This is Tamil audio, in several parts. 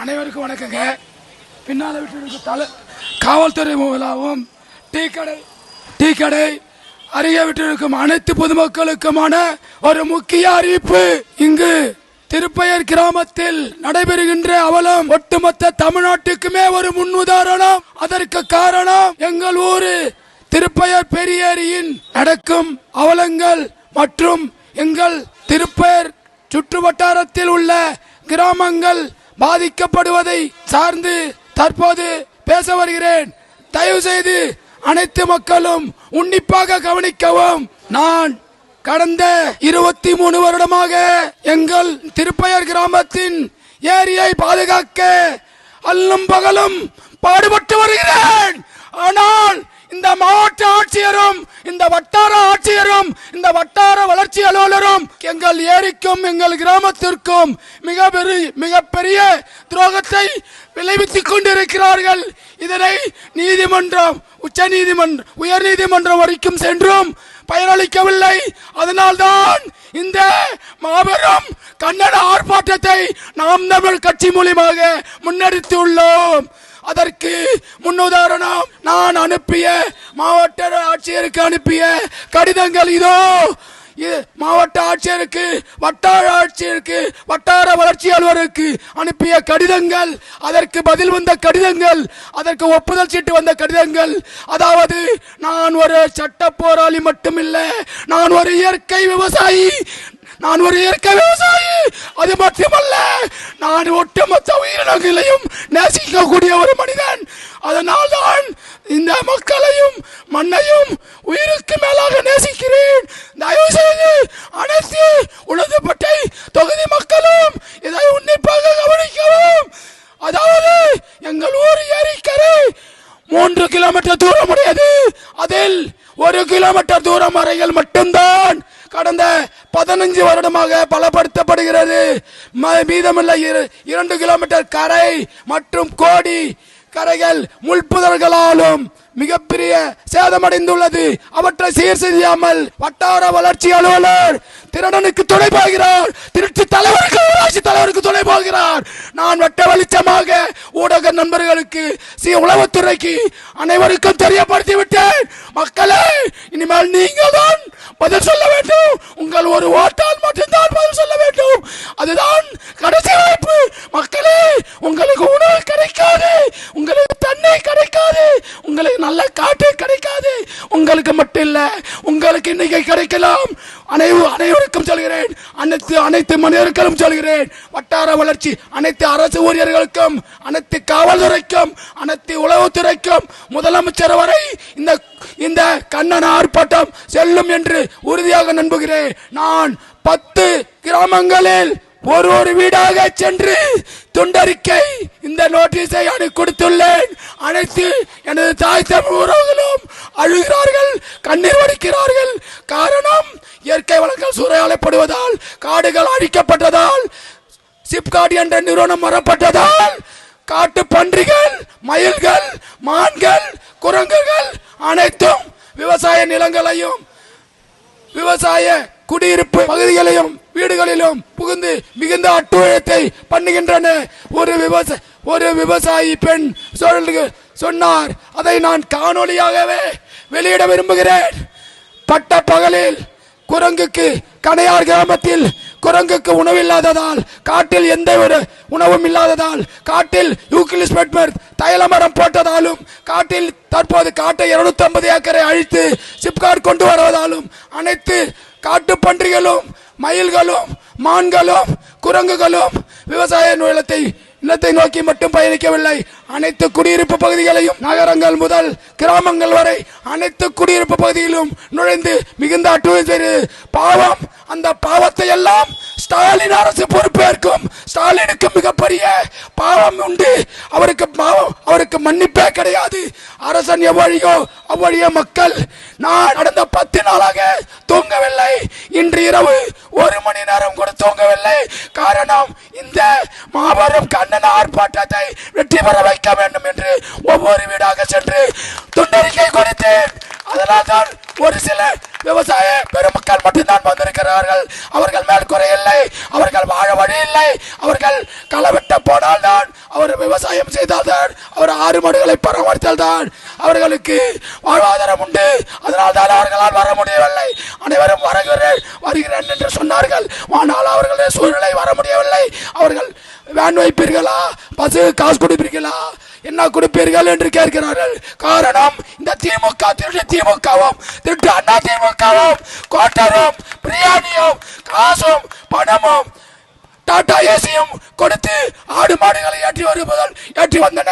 அனைவருக்கும் வணக்கங்க. பின்னால் விட்டு தலை காவல்துறை மூலாவும் டீ கடை டீ கடை அருகே விட்டிருக்கும் அனைத்து பொதுமக்களுக்குமான ஒரு முக்கிய அறிவிப்பு இங்கு. திருப்பயர் கிராமத்தில் நடைபெறுகின்ற அவலம் ஒட்டுமொத்த தமிழ்நாட்டுக்குமே ஒரு முன்னுதாரணம். அதற்கு காரணம் எங்கள் ஊரு திருப்பயர் பெரியரியின் நடக்கும் அவலங்கள் மற்றும் எங்கள் திருப்பயர் சுற்று வட்டாரத்தில் உள்ள கிராமங்கள் பாதிக்கப்படுவதை சார்ந்து தற்போது பேச வருகிறேன். தயவு செய்து அனைத்து மக்களும் உன்னிப்பாக கவனிக்கவும். நான் கடந்த இருபத்தி மூணு வருடமாக எங்கள் திருப்பயர் கிராமத்தின் ஏரியை பாதுகாக்க அல்லும் பகலும் பாடுபட்டு வருகிறேன். ஆனால் இந்த மாவட்ட ஆட்சியரும் இந்த வட்டார ஆட்சியரும் இந்த வட்டார வளர்ச்சி அலுவலரும் எங்கள் ஏரிக்கும் எங்கள் கிராமத்திற்கும் மிக பெரிய மிகப்பெரிய துரோகத்தை விளைவித்துக் கொண்டிருக்கிறார்கள். இதனை நீதிமன்றம் உச்ச நீதிமன்றம் உயர் நீதிமன்றம் வரைக்கும் சென்றும் பயனளிக்கவில்லை. அதனால்தான் இந்த மாபெரும் கன்னட ஆர்ப்பாட்டத்தை நாம் தமிழ் கட்சி மூலியமாக முன்னெடுத்துள்ளோம். அதற்கு முன்னுதாரணம் நான் அனுப்பிய மாவட்ட ஆட்சியருக்கு அனுப்பிய கடிதங்கள் இதோ. இது மாவட்ட ஆட்சியருக்கு வட்டார ஆட்சியருக்கு வட்டார வளர்ச்சி அலுவலருக்கு அனுப்பிய கடிதங்கள். அதற்கு பதில் வந்த கடிதங்கள் அதற்கு ஒப்புதல் சீட்டு வந்த கடிதங்கள். அதாவது நான் ஒரு சட்ட போராளி மட்டுமில்லை நான் ஒரு இயற்கை விவசாயி நான் ஒரு இயற்கை விவசாயி. அது மட்டுமல்ல நான் ஒட்டுமொத்த உயிரினங்களையும் நேசிக்கக்கூடிய ஒரு மனிதன். அதனால் தான் இந்த மக்களையும் மண்ணையும் உயிருக்கு மேலாக நேசிக்கிறேன். தயவு செய்து அனைத்து உணர்ந்துபட்டை தொகுதி மக்களும் இதை உன்னிப்பாக கவனிக்கவும். அதாவது எங்கள் ஊர் ஏரிக்கரை மூன்று கிலோமீட்டர் தூரம் உடையது. அதில் ஒரு கிலோமீட்டர் தூரம் வரையில் மட்டும்தான் கடந்த பதினஞ்சு வருடமாக பலப்படுத்தப்படுகிறது. ம- மீதமுள்ள இரு- இரண்டு கிலோமீட்டர் கரை மற்றும் கோடி கரைகள் முள்புதர்களாலும் மிகப்பெரிய சேதமடைந்துள்ளது. அவற்றை சீர் செய்யாமல் வட்டார வளர்ச்சி அலுவலர் திருடனுக்கு துணை போகிறார். திருச்சி தலைவருக்கு ஊராட்சி தலைவருக்கு துணை போகிறார். நான் வெட்ட வெளிச்சமாக ஊடக நண்பர்களுக்கு சி உளவுத்துறைக்கு அனைவருக்கும் தெரியப்படுத்தி விட்டேன் மக்களே இனிமேல் நீங்கள் தான் பதில் சொல்ல வேண்டும். உங்கள் ஒரு ஓட்டால் மட்டும்தான் பதில் சொல்ல வேண்டும். அதுதான் கடைசி வாய்ப்பு மக்களே உங்களுக்கு உணவு கிடைக்காது உங்களுக்கு தண்ணீர் கிடைக்காது உங்களுக்கு நல்ல காற்று கிடைக்காது உங்களுக்கு மட்டும் இல்லை உங்களுக்கு இன்னைக்கு கிடைக்கலாம். அனைவு அனைவருக்கும் சொல்கிறேன். அனைத்து அனைத்து மனிதர்களும் சொல்கிறேன். வட்டார வளர்ச்சி அனைத்து அரசு ஊழியர்களுக்கும் அனைத்து காவல்துறைக்கும் அனைத்து உளவுத்துறைக்கும் முதலமைச்சர் வரை இந்த இந்த கண்ணன் ஆர்ப்பாட்டம் செல்லும் என்று உறுதியாக நம்புகிறேன். நான் பத்து கிராமங்களில் ஒரு ஒரு வீடாக சென்று துண்டறிக்கை இந்த நோட்டீஸை அனு கொடுத்துள்ளேன். அனைத்து எனது தாய் தமிழ் உறவுகளும் அழுகிறார்கள் கண்ணீர் வடிக்கிறார்கள். காரணம் இயற்கை வளங்கள் சூறையாளப்படுவதால் காடுகள் அழிக்கப்பட்டதால் சிப்காட் என்ற நிறுவனம் வரப்பட்டதால் காட்டு பன்றிகள் மயில்கள் மான்கள் குரங்குகள் அனைத்தும் விவசாய நிலங்களையும் விவசாய குடியிருப்பு பகுதிகளையும் வீடுகளிலும் புகுந்து மிகுந்த அட்டுழியத்தை பண்ணுகின்றன. ஒரு விவசாய ஒரு விவசாயி பெண் சொல்லுங்க சொன்னார் அதை நான் காணொளியாகவே வெளியிட விரும்புகிறேன். பட்ட பகலில் குரங்குக்கு கணையார் கிராமத்தில் குரங்குக்கு உணவில்லாததால் காட்டில் எந்த ஒரு உணவும் இல்லாததால் காட்டில் யூக்கிலிஸ் பெட்மர் தைலமரம் போட்டதாலும் காட்டில் தற்போது காட்டை 250 ஐம்பது ஏக்கரை அழித்து சிப்காட் கொண்டு வருவதாலும் அனைத்து காட்டு பன்றிகளும் மயில்களும் மான்களும் குரங்குகளும் விவசாய நிலத்தை இல்லத்தை நோக்கி மட்டும் பயணிக்கவில்லை. அனைத்து குடியிருப்பு பகுதிகளையும் நகரங்கள் முதல் கிராமங்கள் வரை அனைத்து குடியிருப்பு பகுதியிலும் நுழைந்து மிகுந்த அட்டுழியம் செய்து பாவம் அந்த பாவத்தை எல்லாம் ஸ்டாலின் அரசு பொறுப்பேற்கும். ஸ்டாலினுக்கு மிகப்பெரிய பாவம் உண்டு. அவருக்கு பாவம் அவருக்கு மன்னிப்பே கிடையாது. அரசன் எவ்வழியோ அவ்வழிய மக்கள் நான் நடந்த பத்து நாளாக தூங்கவில்லை. இன்று இரவு ஒரு மணி நேரம் கூட தூங்கவில்லை. காரணம் இந்த மாபெரும் கண்ணன் ஆர்ப்பாட்டத்தை வெற்றி பெற வைக்க வேண்டும் என்று ஒவ்வொரு வீடாக சென்று துண்டறிக்கை கொடுத்தேன். அதனால் தான் ஒரு சில விவசாய பெருமக்கள் மட்டும்தான் வந்திருக்கிறார்கள். அவர்கள் மேல் இல்லை அவர்கள் வாழ வழி இல்லை அவர்கள் களவிட்ட போனால்தான் அவர் விவசாயம் செய்தால்தான் அவர் ஆறு மாடுகளை பராமரித்தால்தான் அவர்களுக்கு வாழ்வாதாரம் உண்டு. அதனால் தான் அவர்களால் வர முடியவில்லை. அனைவரும் வருகிறேன் வருகிறேன் என்று சொன்னார்கள். ஆனால் அவர்களுடைய சூழ்நிலை வர முடியவில்லை. அவர்கள் வேன் வைப்பீர்களா? பசு காசு கொடுப்பீர்களா? என்ன கொடுப்பீர்கள் என்று கேட்கிறார்கள். காரணம் இந்த திமுக திருட்டு திமுகவும் திருட்டு அண்ணா திமுகவும் கோட்டரும் பிரியாணியும் காசும் பணமும் டாடா ஏசியும் கொடுத்து ஆடு மாடுகளை ஏற்றி வருவதால் ஏற்றி வந்தன.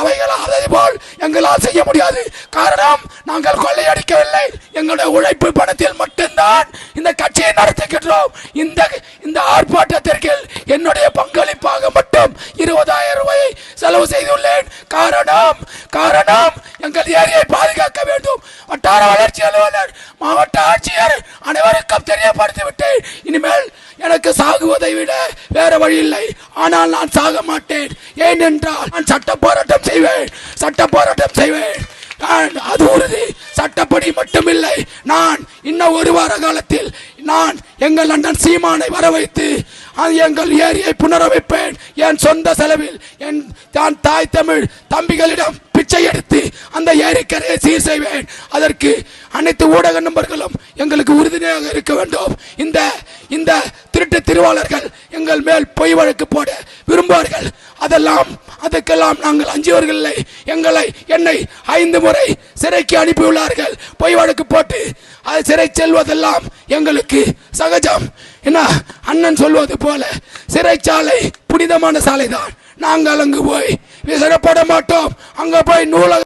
அவைகள் அதை போல் எங்களால் செய்ய முடியாது. காரணம் நாங்கள் கொள்ளையடிக்கவில்லை. எங்களுடைய உழைப்பு பணத்தில் மட்டும்தான் இந்த கட்சியை நடத்துகின்றோம். இந்த இந்த ஆர்ப்பாட்டத்திற்கு என்னுடைய பங்களிப்பாக மட்டும் இருபதாயிரம் ரூபாயை செலவு செய்துள்ளேன். காரணம் காரணம் எங்கள் ஏரியை பாதுகாக்க வேண்டும். வட்டார வளர்ச்சி அலுவலர் மாவட்ட ஆட்சியர் அனைவருக்கும் தெரியப்படுத்திவிட்டு இனிமேல் எனக்கு சாகுவதை விட வேற வழி இல்லை. ஆனால் நான் சாக மாட்டேன். ஏனென்றால் நான் சட்ட போராட்டம் செய்வேன். சட்ட போராட்டம் செய்வேன். நான் அது உறுதி. சட்டப்படி மட்டுமில்லை. நான் இன்னும் ஒரு வார காலத்தில் நான் எங்கள் அண்ணன் சீமானை வர வைத்து அது எங்கள் ஏரியை புனரமைப்பேன். என் சொந்த செலவில் என் தான் தாய் தமிழ் தம்பிகளிடம் பிச்சை எடுத்து அந்த ஏரிக்கரையை சீர் செய்வேன். அதற்கு அனைத்து ஊடக நண்பர்களும் எங்களுக்கு உறுதுணையாக இருக்க வேண்டும். இந்த இந்த திருட்டு திருவாளர்கள் எங்கள் மேல் பொய் வழக்கு போட விரும்புவார்கள். அதெல்லாம் அதுக்கெல்லாம் நாங்கள் அஞ்சுவர்கள் இல்லை. எங்களை என்னை ஐந்து முறை சிறைக்கு அனுப்பியுள்ளார்கள். பொய் வழக்கு போட்டு அது சிறை செல்வதெல்லாம் எங்களுக்கு சகஜம். என்ன? அண்ணன் சொல்வது போல சிறைச்சாலை புனிதமான சாலை தான் நாங்கள் அங்கு போய் விசனப்பட மாட்டோம். அங்க போய் நூலை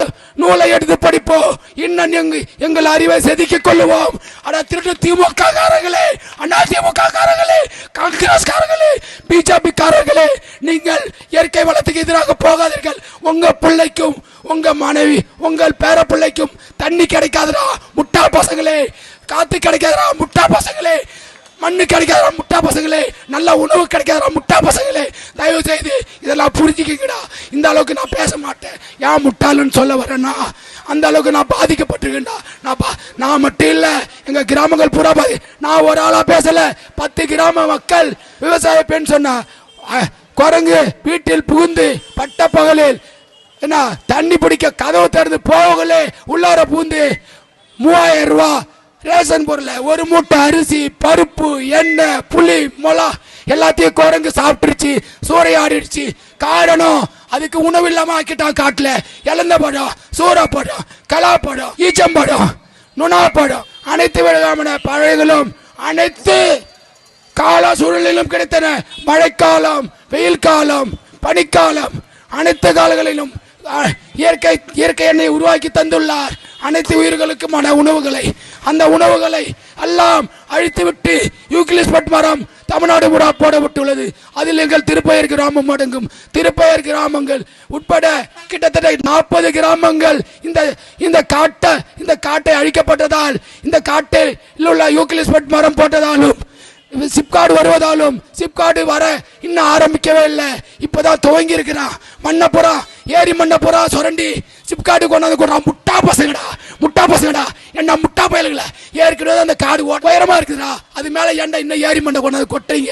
நூலை எடுத்து படிப்போம். இன்னும் எங்க எங்கள் அறிவை செதுக்கிக் கொள்ளுவோம். ஆனால் திருட்டு திமுக காரர்களே அண்ணா திமுக காரர்களே காங்கிரஸ் காரர்களே பிஜேபி காரர்களே நீங்கள் இயற்கை வளத்துக்கு எதிராக போகாதீர்கள். உங்க பிள்ளைக்கும் உங்க மனைவி உங்கள் பேர பிள்ளைக்கும் தண்ணி கிடைக்காதடா முட்டா பசங்களே. காத்து கிடைக்காதரா முட்டா பசங்களே. மண்ணு கிடைக்காதா முட்டா பசங்களே நல்ல உணவு கிடைக்காதா முட்டா பசங்களே தயவு செய்து இதெல்லாம் புரிஞ்சுக்கிங்கடா. இந்த அளவுக்கு நான் பேச மாட்டேன். ஏன் முட்டாளுன்னு சொல்ல வரேன்னா அந்த அளவுக்கு நான் பாதிக்கப்பட்டிருக்கேன்டா. நான் பா நான் மட்டும் இல்லை எங்கள் கிராமங்கள் பூரா பாதி நான் ஒரு ஆளாக பேசலை. பத்து கிராம மக்கள் விவசாய பெண் சொன்னா குரங்கு வீட்டில் புகுந்து பட்ட பகலில் என்ன தண்ணி பிடிக்க கதவு திறந்து போகலே உள்ளார பூந்து மூவாயிரம் ரூபா ரேஷன் பொருளை ஒரு மூட்டை அரிசி பருப்பு எண்ணெய் புளி மொளா எல்லாத்தையும் குரங்கு சாப்பிட்டுருச்சு சூறையாடிடுச்சு காரணம் அதுக்கு உணவு இல்லாமல் ஆக்கிட்டான் காட்டில். இழந்த படம் சூற பழம் கலா படம் ஈச்சம்படம் நுணா படம் அனைத்து விதமான பழங்களும் அனைத்து கால சூழலிலும் கிடைத்தன. மழைக்காலம் வெயில் காலம் பனிக்காலம் அனைத்து காலங்களிலும் இயற்கை இயற்கை எண்ணெய் உருவாக்கி தந்துள்ளார். அனைத்து உயிர்களுக்குமான உணவுகளை. அந்த உணவுகளை எல்லாம் அழித்துவிட்டு யூக்லிஸ் மரம் தமிழ்நாடு முறா போடப்பட்டுள்ளது. அதில் எங்கள் திருப்பெயர் கிராமம் அடங்கும். திருப்பெயர் கிராமங்கள் உட்பட கிட்டத்தட்ட நாற்பது கிராமங்கள் இந்த இந்த காட்டை இந்த காட்டை அழிக்கப்பட்டதால் இந்த காட்டில் உள்ள யூக்லிஸ் மரம் போட்டதாலும் சிப்கார்டு வருவதாலும் சிப்கார்டு வர இன்னும் ஆரம்பிக்கவே இல்லை. இப்போதான் துவங்கி இருக்கிறான் மண்ணப்புறா ஏரி மண்ணப்புறா சுரண்டி சிப்காடு கொண்டாந்து கொடுறான். முட்டா பசங்கடா முட்டா பசங்கடா. என்ன முட்டா பயலுங்கள ஏற்கனவே அந்த காடு உயரமா இருக்குதுடா. அது மேலே ஏண்டா இன்னும் ஏரி மண்ணை கொண்டாந்து கொட்டுறீங்க?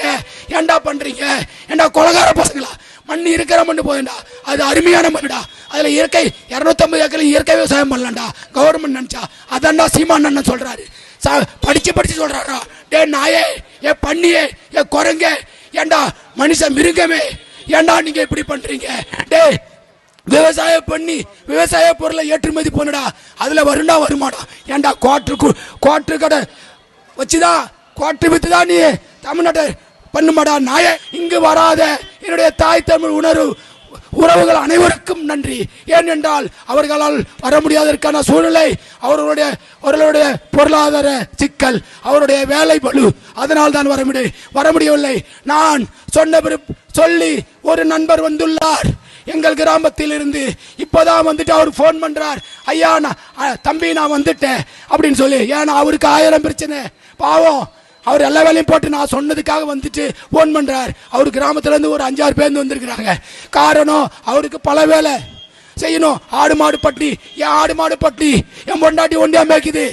ஏன்டா பண்றீங்க? ஏன்டா கொலகார பசங்களா? மண் இருக்கிற மண்ணு போதுண்டா அது அருமையான மண்ணுடா. அதில் இயற்கை இரநூத்தம்பது ஏக்கர் இயற்கை விவசாயம் பண்ணலாம்டா. கவர்மெண்ட் நினச்சா. அதான்டா சீமான் அண்ணன் சொல்கிறாரு சா- படித்து படித்து சொல்கிறாரா டே நாயே ஏ பண்ணியே ஏ குரங்க ஏண்டா மனுஷன் மிருகமே ஏண்டா நீங்க இப்படி பண்றீங்க? டே விவசாயம் பண்ணி விவசாய பொருளை ஏற்றுமதி பண்ணுடா. அதுல வருண்டா வருமாடா ஏண்டா கோட்டுக்கு கோட்டு கடை வச்சுதான் கோட்டு வித்து தான் நீ? தமிழ்நாட்டை பண்ணுமாடா நாய? இங்கு வராத என்னுடைய தாய் தமிழ் உணர்வு. உறவுகள் அனைவருக்கும் நன்றி. ஏனென்றால் அவர்களால் வர முடியாததற்கான சூழ்நிலை அவர்களுடைய அவர்களுடைய பொருளாதார சிக்கல் அவருடைய வேலை பளு. அதனால் தான் வர முடிய வர முடியவில்லை நான் சொன்ன சொல்லி ஒரு நண்பர் வந்துள்ளார். எங்கள் கிராமத்தில் இருந்து இப்போதான் வந்துட்டு அவர் ஃபோன் பண்ணுறார் ஐயா நான் தம்பி நான் வந்துட்டேன். அப்படின்னு சொல்லி. ஏன்னா அவருக்கு ஆயிரம் பிரச்சனை. பாவம். அவர் எல்லா வேலையும் போட்டு நான் சொன்னதுக்காக வந்துட்டு ஃபோன் பண்ணுறார் அவர் கிராமத்துலேருந்து ஒரு அஞ்சாறு பேர் வந்திருக்கிறாங்க. காரணம் அவருக்கு பல வேலை. செய்யணும். ஆடு மாடு பட்டி. என் ஆடு மாடு பட்டி. என் பொண்டாட்டி ஒண்டியா மேய்க்குது.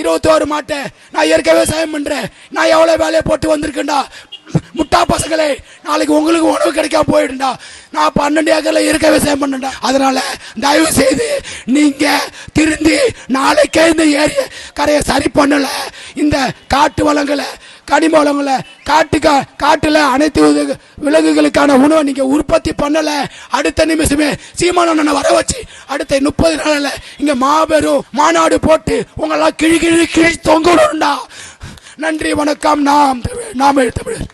இருபத்தோரு மாட்டை. நான் இயற்கை விவசாயம் பண்ணுறேன் நான் எவ்வளோ வேலையை போட்டு வந்திருக்கேன்டா. முட்டா பசங்களே நாளைக்கு உங்களுக்கு உணவு கிடைக்காம போயிடுண்டா நான் பன்னெண்டு ஏக்கரில் இருக்க விவசாயம் பண்ணேன்டா. அதனால தயவு செய்து நீங்கள் திருந்தி நாளைக்கே இந்த ஏரிய கரையை சரி பண்ணலை. இந்த காட்டு வளங்களை கனிம வளங்களை காட்டுக்க காட்டில் அனைத்து விலங்குகளுக்கான உணவை நீங்கள் உற்பத்தி பண்ணலை. அடுத்த நிமிஷமே சீமானண்ணனை வர வச்சு அடுத்த முப்பது நாளில் இங்கே மாபெரும் மாநாடு போட்டு உங்களெல்லாம் கிழி கிழி கிழி தொங்கணும்டா. நன்றி வணக்கம். நாம் தமிழ் நாம் தமிழர்